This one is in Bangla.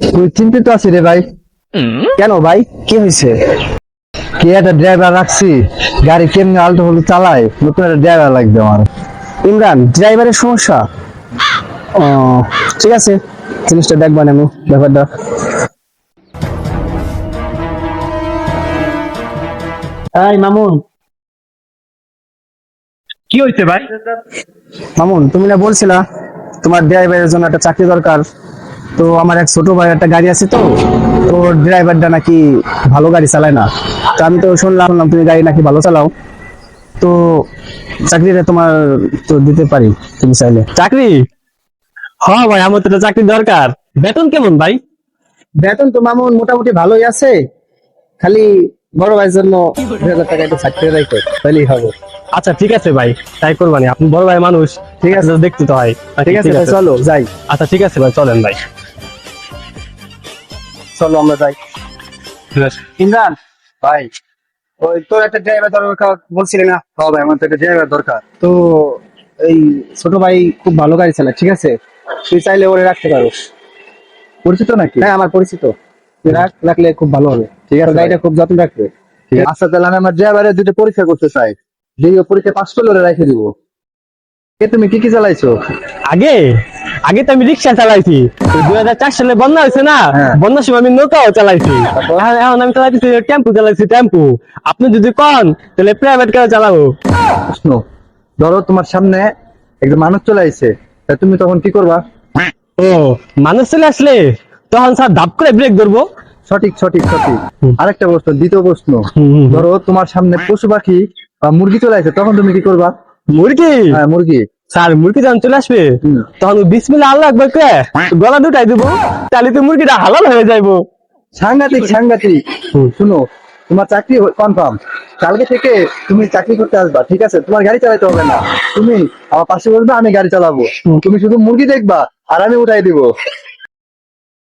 তুই চিন্তিত আছি রে ভাই? কেন ভাই? কি হয়েছে? কে একটা ড্রাইভার রাখছি গাড়ি কেমনি আলটো হলু চালায় নতুন একটা ড্রাইভার লাগবে আমার। ইমরান ড্রাইভারের সমস্যা? ও ঠিক আছে জিনিসটা দেখবেন আমি ব্যাপারটা। এই মামুন। কি হয়েছে ভাই? মামুন তুমি না বলছিলা তোমার ড্রাইভারের জন্য একটা চাকরি দরকার। তো আমার এক ছোট ভাই একটা গাড়ি আছে তো তো ড্রাইভারটা নাকি ভালো গাড়ি চালায় না। তো আমি তো শুনলাম তুমি গাড়ি নাকি ভালো চালাও। তো চাকরিটা তোমার তো দিতে পারি তুমি চাইলে। চাকরি? হ্যাঁ ভাই আমার তো চাকরি দরকার। বেতন কেমন ভাই? বেতন তো মামুন মোটামুটি ভালোই আছে খালি বড় ভাইয়ের জন্য দুই হাজার টাকা একটু চাকরি রাখো তাহলেই হবে। আচ্ছা ঠিক আছে ভাই তাই করবানি। আপনি বড় ভাই মানুষ ঠিক আছে। দেখতে তো হয়। ঠিক আছে। চলো যাই। আচ্ছা ঠিক আছে ভাই চলেন ভাই। চলো আমরা যাই। ঠিক আছে। ইমরান ভাই ওই তোর একটা ড্রাইভার দরকার বলছিলি না? হ্যাঁ ভাই আমার তো একটা ড্রাইভার দরকার। তো এই ছোট ভাই খুব ভালো গাড়ি চালায় ঠিক আছে? তুই চাইলে ওরে রাখতে পারোস পরিচিত নাকি? হ্যাঁ আমার পরিচিত। রাখ রাখলে খুব ভালো হবে। ঠিক আছে গাড়িটা খুব যত্ন রাখবে। আচ্ছা তাহলে আমি আমার ড্রাইভারের দুটো পরীক্ষা করতে চাই। যে পরীক্ষা পাস করলে ওরে রেখে দিব। এ তুমি কি কি চালাইছো? আগে? আগে তো আমি রিক্সা চালাইছি। দুই হাজার চার সালে বন্যা হয়েছে না? হ্যাঁ। বন্যার সময় আমি নৌকাও চালাইছি। এখন আমি চালাইছি টেম্পু চালাইছি টেম্পু। আপনি যদি কন তাহলে প্রাইভেট কার চালাবো। প্রশ্ন ধরো তোমার সামনে একজন মানুষ চলে আইছে তা তুমি তখন কি করবা? ও মানুষ চলে আসলে তখন স্যার ধাপ করে ব্রেক ধরবো? সঠিক সঠিক সঠিক। আরেকটা প্রশ্ন দ্বিতীয় প্রশ্ন। ধরো তোমার সামনে পশু পাখি বা মুরগি চলে আসে তখন তুমি কি করবা? মুরগি? হ্যাঁ মুরগি। স্যার মুরগি যখন চলে আসবে তখন বিসমিল্লা আল্লাহ একবার কে গলা দুটাই দিব তাহলে তো মুরগিটা হালাল হয়ে যাইবো। সাংঘাতিক সাংঘাতিক। শুনো তোমার চাকরি কনফার্ম কালকে থেকে তুমি চাকরি করতে আসবা ঠিক আছে? তোমার গাড়ি চালাইতে হবে না। তুমি আমার পাশে বলবে আমি গাড়ি চালাবো। তুমি শুধু মুরগি দেখবা আর আমি উঠাই দিব।